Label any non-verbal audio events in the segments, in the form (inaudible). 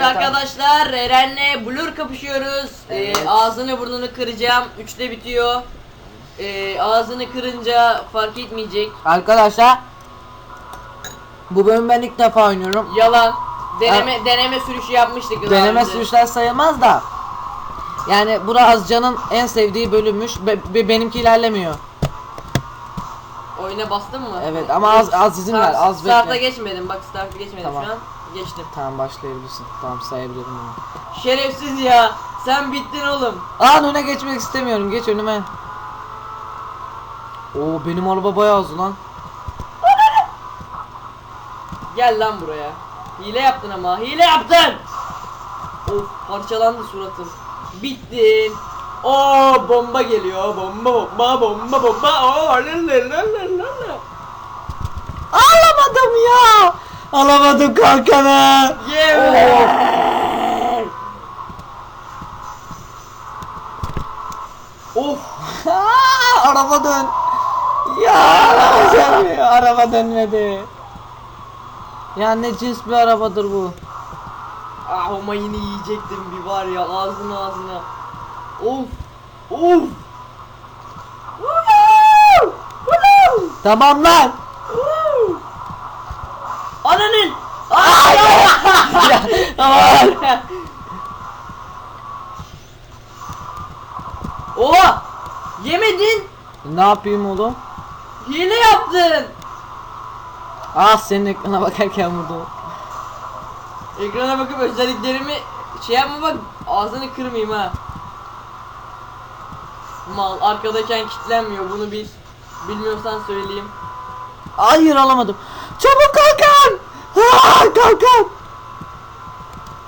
Evet, arkadaşlar Eren'le Blur kapışıyoruz. Ee, Evet. ağzını burnunu kıracağım. Üçte bitiyor. Ee, ağzını kırınca fark etmeyecek. Arkadaşlar bu bölüm ben ilk defa oynuyorum. Yalan. Deneme deneme sürüşü yapmıştık. Deneme önce. sürüşler sayılmaz da. Yani bura Azcan'ın en sevdiği bölümmüş. Be- be- benimki ilerlemiyor. Oyuna bastın mı? Evet, ama az- az izin ver, az Start'a bekle. geçmedim. Bak start'a geçmedim Tamam. şu an. Geçtim. Tamam başlayabilirsin. Tamam sayabilirim bunu. Şerefsiz ya. Sen bittin oğlum. Aa öne geçmek istemiyorum. Geç önüme. Oo benim araba bayağı hızlı lan. Gel lan buraya. Hile yaptın ama. Hile yaptın. Of parçalandı suratım. Bittin. Oo bomba geliyor. Bomba bomba bomba bomba. Oo lalalala. Alamadım ya. Alamadım kalkanı. Yeah. Of. (laughs) Araba dön. Ya dönmüyor. Araba dönmedi. Ya ne cins bir arabadır bu. Ah ama yine yiyecektim bir var ya ağzına ağzına. Of. Of. Tamam lan. Ananın. ya, aman. Oha! Yemedin. ne yapayım oğlum? Hile yaptın. Ah senin ekrana bakarken vurdum. Ekrana bakıp özelliklerimi şey yapma bak ağzını kırmayayım ha. Mal arkadayken kilitlenmiyor bunu bil. Bilmiyorsan söyleyeyim. Hayır alamadım. Çabuk kalkan. Aa, kalkan.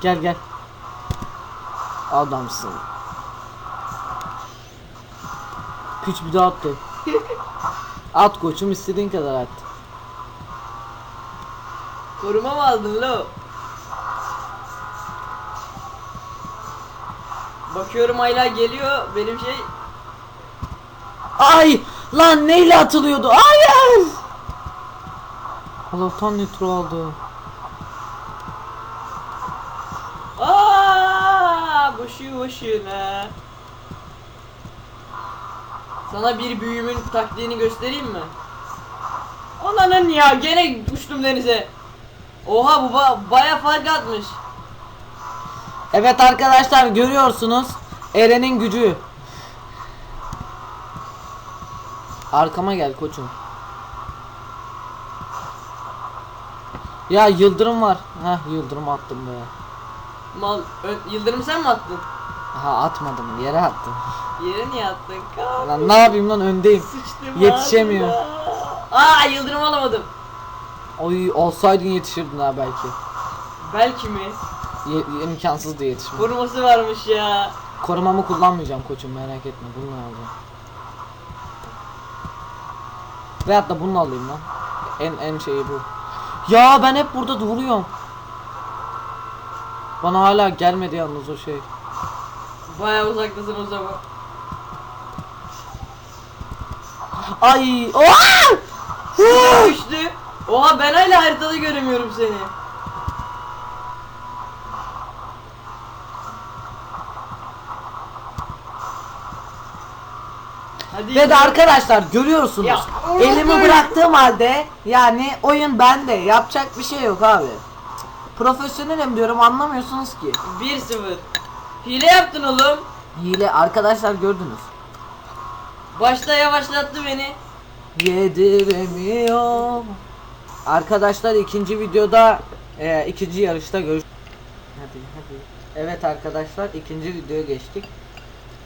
Gel gel. Adamsın. Piç bir daha attı. At koçum istediğin kadar at. Koruma mı aldın lo? Bakıyorum hala geliyor benim şey. Ay lan neyle atılıyordu? Hayır. Allah'tan nitro aldı. Aa, boşu boşuna. Sana bir büyümün taktiğini göstereyim mi? Ananın ya gene uçtum denize. Oha bu ba baya fark atmış. Evet arkadaşlar görüyorsunuz Eren'in gücü. Arkama gel koçum. Ya yıldırım var. Heh yıldırım attım be. Mal ö- Yıldırım sen mi attın? Ha atmadım yere attım. (laughs) Yere niye attın? Kalk. Lan ne yapayım lan öndeyim. Sıçtım Yetişemiyor. ağzına. Aa yıldırım alamadım. Oy olsaydın yetişirdin ha belki. Belki mi? Ye- imkansızdı yetişmek. Koruması varmış ya. Korumamı kullanmayacağım koçum merak etme bununla alacağım. Veyahut da bunu alayım lan. En en şeyi bu. Ya ben hep burada duruyorum. Bana hala gelmedi yalnız o şey. Baya uzaktasın o zaman. Ay! Oha! Düştü. Oha ben hala haritada göremiyorum seni. Hadi Ve de arkadaşlar görüyorsunuz. Ya, elimi bıraktığım halde yani oyun bende. Yapacak bir şey yok abi. Profesyonelim diyorum anlamıyorsunuz ki. 1-0. Hile yaptın oğlum. Hile arkadaşlar gördünüz. Başta yavaşlattı beni. Yediremiyorum. Arkadaşlar ikinci videoda e, ikinci yarışta görüş. Hadi hadi. Evet arkadaşlar ikinci videoya geçtik.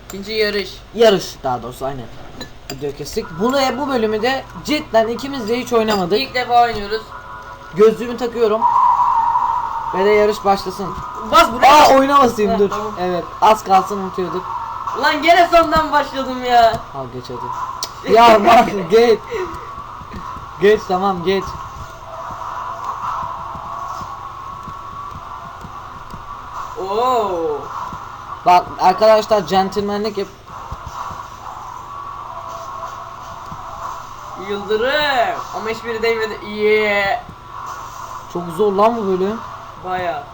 İkinci yarış. Yarış daha doğrusu aynen. Video kestik. Bunu bu bölümü de cidden ikimiz de hiç oynamadık. İlk defa oynuyoruz. Gözlüğümü takıyorum. Ve de yarış başlasın. Bas buraya. Aa Heh, dur. tamam. Evet az kalsın unutuyorduk. Lan gene sondan başladım ya. Al geç hadi. ya bak (laughs) geç. Geç tamam geç. Oo. Bak arkadaşlar centilmenlik yap. Yıldırım. Ama hiçbiri değmedi. Yeah. Çok zor lan bu böyle. Baya.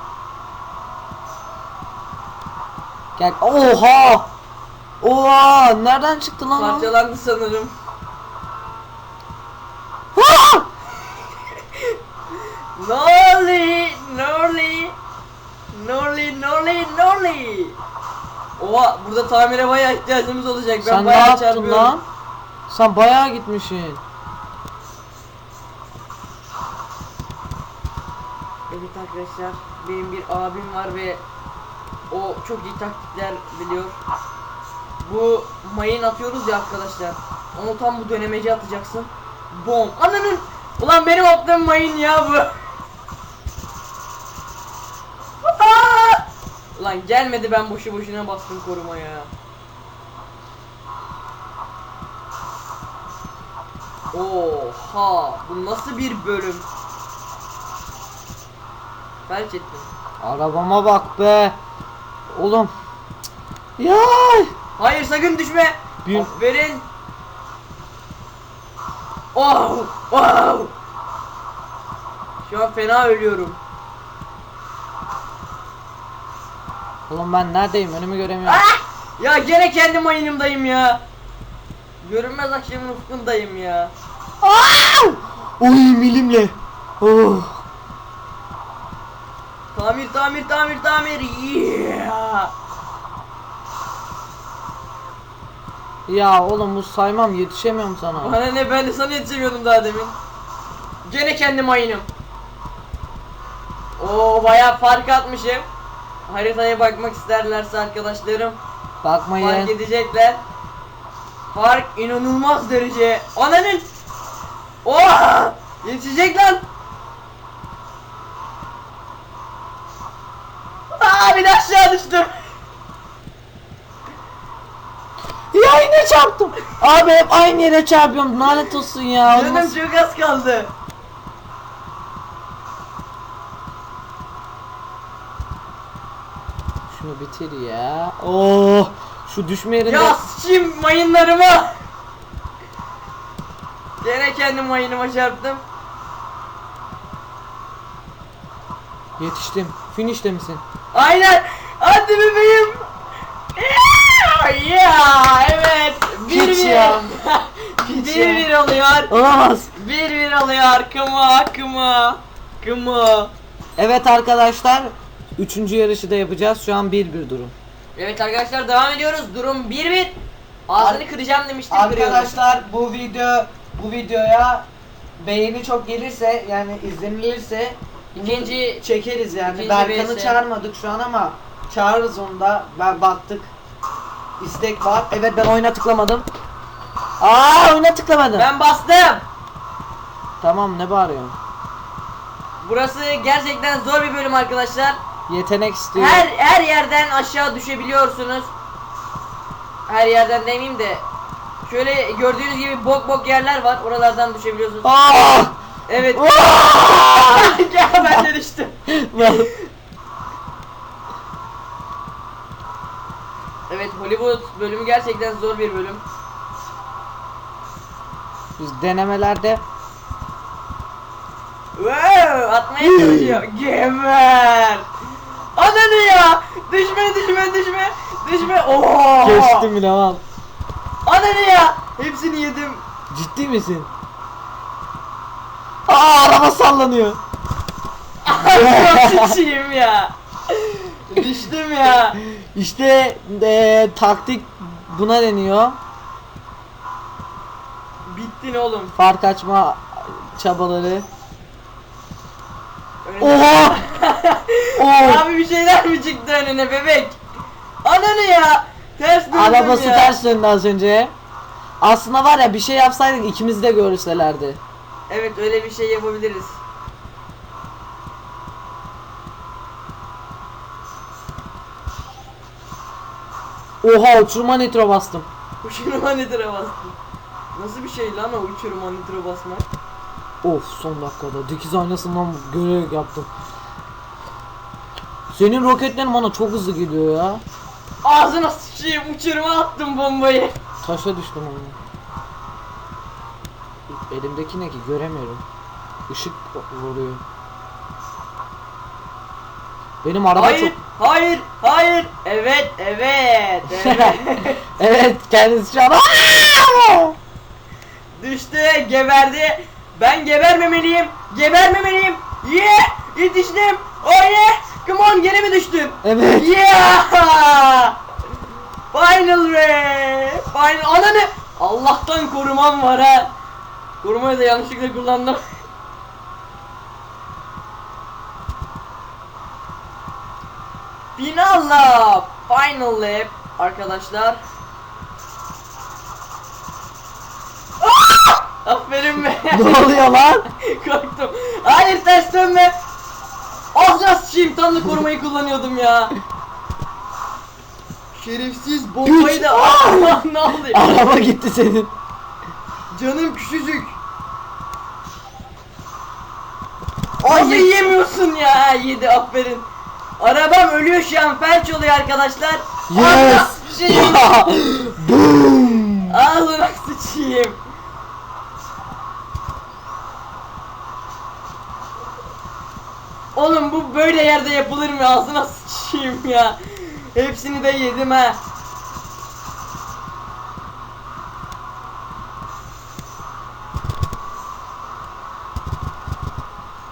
Gel. Oha! Oha! Nereden çıktı lan? Parçalandı sanırım. Burada tamire bayağı ihtiyacımız olacak. Ben Sen ne bayağı yaptın çarpıyorum. lan? Sen bayağı gitmişsin. Evet arkadaşlar benim bir abim var ve o çok iyi taktikler biliyor. Bu mayın atıyoruz ya arkadaşlar. Onu tam bu dönemeci atacaksın. Bom. Ananın. Ulan benim attığım mayın ya bu. Aa! Ulan gelmedi ben boşu boşuna bastım korumaya. Oha bu nasıl bir bölüm? Felç ettim. Arabama bak be. Oğlum. Ya. Hayır sakın düşme. Bir- Aferin. Oh, wow. Şu an fena ölüyorum. Oğlum ben neredeyim? Önümü göremiyorum. Ah! Ya gene kendi mayınımdayım ya. Görünmez akşamın ufkundayım ya. Aa! Oy milimle. Oh. Tamir tamir tamir tamir. Yeah. Ya oğlum bu saymam yetişemiyorum sana. Bana ne ben de sana yetişemiyordum daha demin. Gene kendi mayınım. Oo bayağı fark atmışım. Haritaya bakmak isterlerse arkadaşlarım fark Bakmayın. edecekler. Fark inanılmaz derece. Ananın! Oha! Yetişecek lan! Aa bir de aşağı düştüm. Ya yine çarptım. Abi hep aynı yere çarpıyorum. Lanet olsun ya. Canım Olmaz. çok az kaldı. Şunu bitir ya. Oh. Şu düşme yerinde. Ya sıçayım mayınlarıma. Gene kendi mayınıma çarptım. Yetiştim. Finish'te misin? Aynen. Hadi bebeğim. Ya, evet. Bir Hiç bir. ya. (laughs) bir Hiç ya. bir oluyor. Olamaz. Bir bir oluyor. Kıma kıma. Kıma. Evet arkadaşlar. Üçüncü yarışı da yapacağız. Şu an 1-1 durum. Evet arkadaşlar devam ediyoruz. Durum 1 1. Ağzını kıracağım demiştim kırıyorum. Arkadaşlar bu video bu videoya beğeni çok gelirse yani izlenilirse İkinci çekeriz yani. İkinci Berkan'ı VS. çağırmadık şu an ama çağırırız onu da. Ben baktık. İstek var. Evet ben oyuna tıklamadım. Aa oyuna tıklamadım. ben bastım. Tamam ne bağırıyorsun? Burası gerçekten zor bir bölüm arkadaşlar. Yetenek istiyor. Her her yerden aşağı düşebiliyorsunuz. Her yerden demeyeyim de şöyle gördüğünüz gibi bok bok yerler var. Oralardan düşebiliyorsunuz. Aa! Evet. (laughs) Aa! Gel ben de düştüm. (laughs) Evet Hollywood bölümü gerçekten zor bir bölüm. Biz denemelerde Wow, atmaya çalışıyor. (laughs) Geber. Ananı ya. Düşme düşme düşme. Düşme. Oo. geçtim bile al. Ananı ya. Hepsini yedim. Ciddi misin? Aa araba sallanıyor. (laughs) Çok ya. Düştüm ya. İşte eee, taktik buna deniyor. Bittin oğlum. Fark açma çabaları. Önüne- Oha! Oo! (laughs) Abi bir şeyler mi çıktı önüne bebek? Ananı ya. Ters döndüm Arabası ya. ters döndü az önce. Aslında var ya bir şey yapsaydık ikimiz de görselerdi. Evet öyle bir şey yapabiliriz. Oha uçurma nitro bastım. Uçuruma nitro bastım. Nasıl bir şey lan o uçuruma nitro basmak? Of son dakikada dikiz aynasından görev yaptım. Senin roketlerin bana çok hızlı geliyor ya. Ağzına sıçayım uçuruma attım bombayı. Taşa düştüm onu. Elimdeki ne ki göremiyorum. Işık vuruyor. Benim araba Hayır. çok Hayır, hayır. Evet, evet, evet. (laughs) evet kendisi şu an! Düştü, geberdi. Ben gebermemeliyim. Gebermemeliyim. Yeah! Yetiştim. Oh yeah! Come on, gene mi düştüm? Evet. Yeah! Final re! Final ananı! Allah'tan korumam var ha. Korumayı da yanlışlıkla kullandım. Final lap! Final lap arkadaşlar. Ah! Aferin be. ne oluyor lan? (laughs) Korktum. Hayır ters dönme. Ağzına sıçayım tam da korumayı kullanıyordum ya. Şerefsiz bombayı da Allah ne oluyor? Araba gitti senin. Canım küçücük. Nasıl yiyemiyorsun ya? Yedi aferin. Arabam ölüyor şu an felç oluyor arkadaşlar. Yes. Şey, (laughs) Boom. ağzına sıçayım. Oğlum bu böyle yerde yapılır mı? Ağzına sıçayım ya. Hepsini de yedim ha.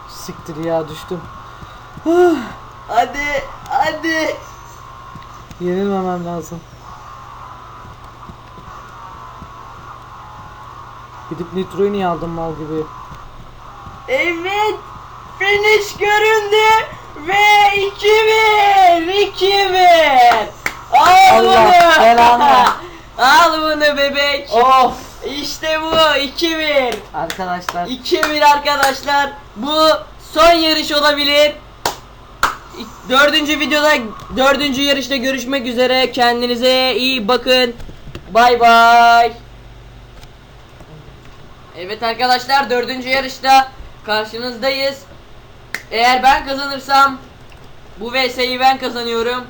Siktir ya düştüm. Hadi, hadi. Yenilmemem lazım. Gidip nitroyu niye aldım mal gibi? Evet. Finish göründü. Ve 2-1. 2-1. Al Allah bunu. belanı. (laughs) Al bunu bebek. Of. İşte bu 2-1. Arkadaşlar 2-1 arkadaşlar. Bu son yarış olabilir. Dördüncü videoda, dördüncü yarışta görüşmek üzere. Kendinize iyi bakın. Bay bay. Evet arkadaşlar dördüncü yarışta karşınızdayız. Eğer ben kazanırsam bu VS'yi ben kazanıyorum.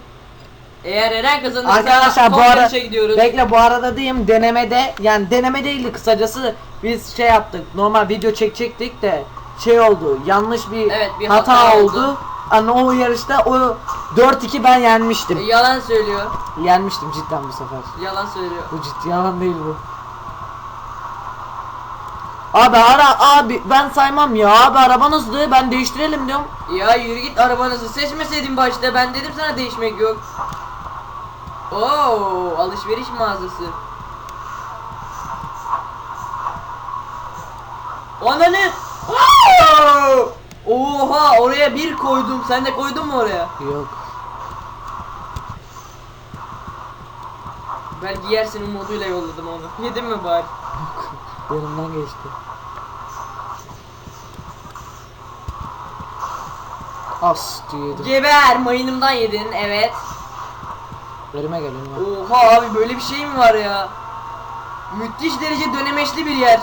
Eğer Eren kazanırsa Arkadaşlar bu son ara yarışa gidiyoruz. bekle bu arada diyeyim denemede yani deneme değildi kısacası biz şey yaptık normal video çekecektik de şey oldu yanlış bir, Evet, bir hata, hata oldu. oldu. Hani o yarışta o 4-2 ben yenmiştim. Yalan söylüyor. Yenmiştim cidden bu sefer. Yalan söylüyor. Bu ciddi yalan değil bu. Abi ara abi ben saymam ya abi araban hızlı ben değiştirelim diyorum. Ya yürü git arabanızı seçmeseydin başta ben dedim sana değişmek yok. Oo alışveriş mağazası. Ananı! Oo! Oha oraya bir koydum. Sen de koydun mu oraya? Yok. Belki yersin umuduyla yolladım onu. (laughs) Yedin mi bari? Yanımdan geçti. As diye yedim. Geber mayınımdan yedin evet. Önüme gel önüme. Oha abi böyle bir şey mi var ya? Müthiş derece dönemeçli bir yer.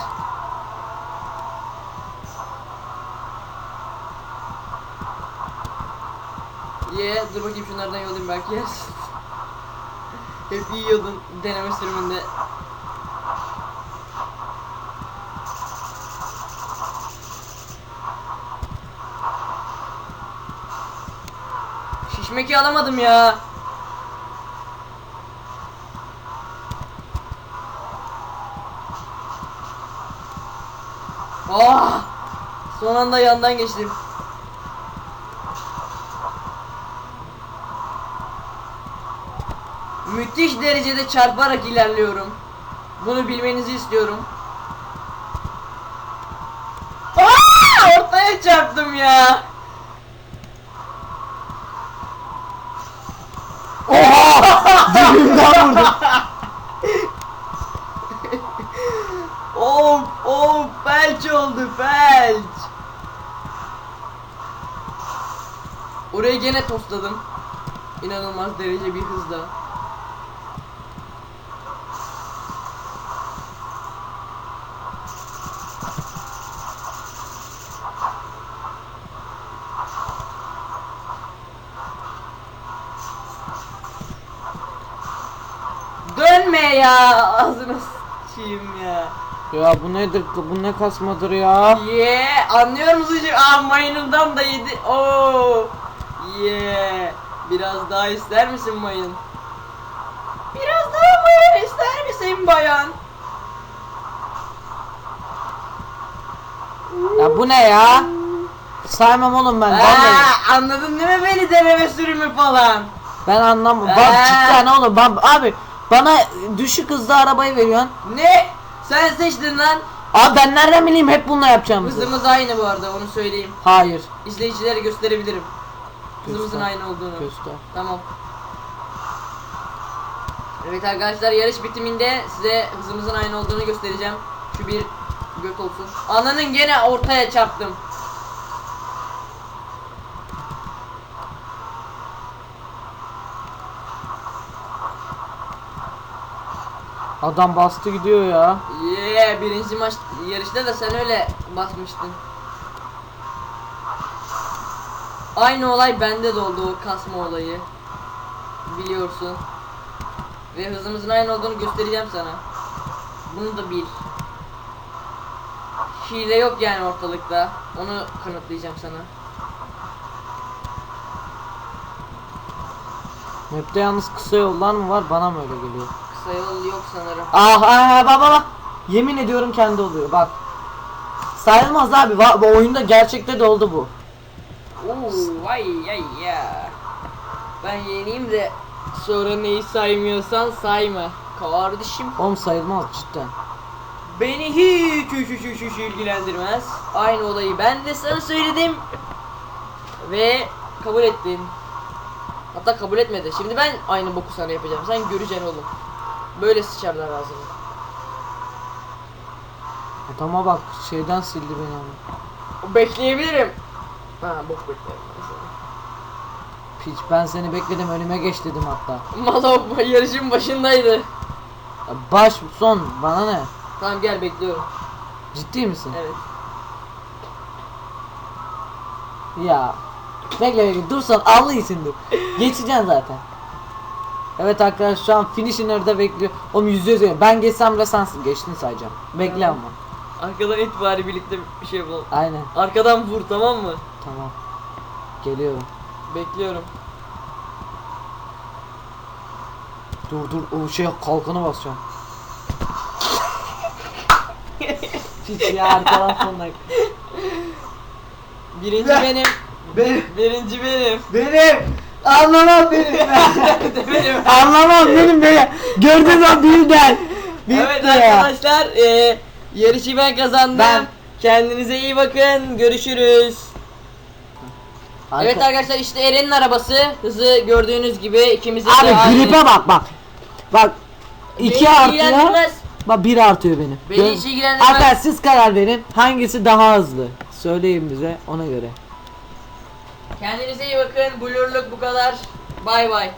Ye dur bakayım şunlardan yollayayım belki yersin. (laughs) Hep yiyordun deneme sürümünde. Şişmeki alamadım ya. Ah! Son anda yandan geçtim. Müthiş derecede çarparak ilerliyorum. Bunu bilmenizi istiyorum. Aa! Ortaya çarptım ya. Oha! Dibimden vurdum. Of of felç oldu felç. Orayı gene tosladım. İnanılmaz derece bir hızla. Dönme ya ağzına sıçayım ya. Ya bu nedir? Bu ne kasmadır ya? Yeah, anlıyor musun? şimdi? Aa mayınımdan da yedi. Oo. Yeah. Biraz daha ister misin mayın? Biraz daha mayın ister misin bayan? Ya bu ne ya? Saymam oğlum ben. Aa, anladın değil mi beni deneme sürümü falan? Ben anlamam. Bak cidden oğlum. Ben, abi bana düşük hızlı arabayı veriyorsun. Ne? Sen seçtin lan. Abi ben nereden bileyim hep bununla yapacağımızı? Hızımız aynı bu arada onu söyleyeyim. Hayır. İzleyicilere gösterebilirim. Hızımızın Göster. aynı olduğunu. Göster. Tamam. Evet arkadaşlar yarış bitiminde size hızımızın aynı olduğunu göstereceğim. Şu bir göt olsun. Ananın gene ortaya çarptım. Adam bastı gidiyor ya. Yeah, birinci maç yarışta da sen öyle basmıştın. Aynı olay bende de oldu o kasma olayı. Biliyorsun. Ve hızımızın aynı olduğunu göstereceğim sana. Bunu da bil. Hile yok yani ortalıkta. Onu kanıtlayacağım sana. Map'te yalnız kısa yollar mı var? Bana mı öyle geliyor? Yol yok sanırım. Ah ah bak bak bak. Yemin ediyorum kendi oluyor bak. Sayılmaz abi. Va- Bu oyunda gerçekte de oldu bu. Oo, vay ay ya. Ben yeneyim de sonra neyi saymıyorsan sayma. Kardeşim Oğlum sayılmaz cidden. beni hiç hiç hiç hiç, hiç ilgilendirmez. Aynı olayı ben de sana söyledim. Ve kabul ettin. Hatta kabul etmedi. Şimdi ben aynı boku sana yapacağım. Sen göreceksin oğlum. Böyle sıçarlar ağzını. Adama bak şeyden sildi beni ama. Bekleyebilirim. Ha bok beklerim. Piç ben seni bekledim önüme geç dedim hatta. Malo yarışın başındaydı. Baş son bana ne? Tamam gel bekliyorum. Ciddi misin? Evet. Ya. Bekle bekle dursan Allah iyisindir. (laughs) Geçeceksin zaten. Evet arkadaşlar şu an finish'in orada bekliyor. Oğlum yüzde yüz. Ben geçsem bile sen geçtin sayacağım. Bekle ama. Arkadan itibari birlikte bir şey yapalım. Aynen. Arkadan vur tamam mı? Tamam. Geliyorum. Bekliyorum. Dur dur o şey kalkanı basacağım. (laughs) Piç ya arkadan son dakika. Birinci Ben- benim. Benim. Birinci benim. Benim. Anlamam benim benim. (laughs) Anlamam benim benim. Gördün mü birden. Bitti evet ya. arkadaşlar e, yarışı ben kazandım. Ben- Kendinize iyi bakın. Görüşürüz. Evet Arka- arkadaşlar işte Eren'in arabası. Hızı gördüğünüz gibi ikimizin de Abi aynı. gripe bak bak. Bak. Beni 2 artıyor. Bak 1 artıyor benim. Beni hiç ilgilendirmez. Arkadaşlar siz karar verin. Hangisi daha hızlı? Söyleyin bize ona göre. Kendinize iyi bakın. Blurluk bu kadar. Bay bay.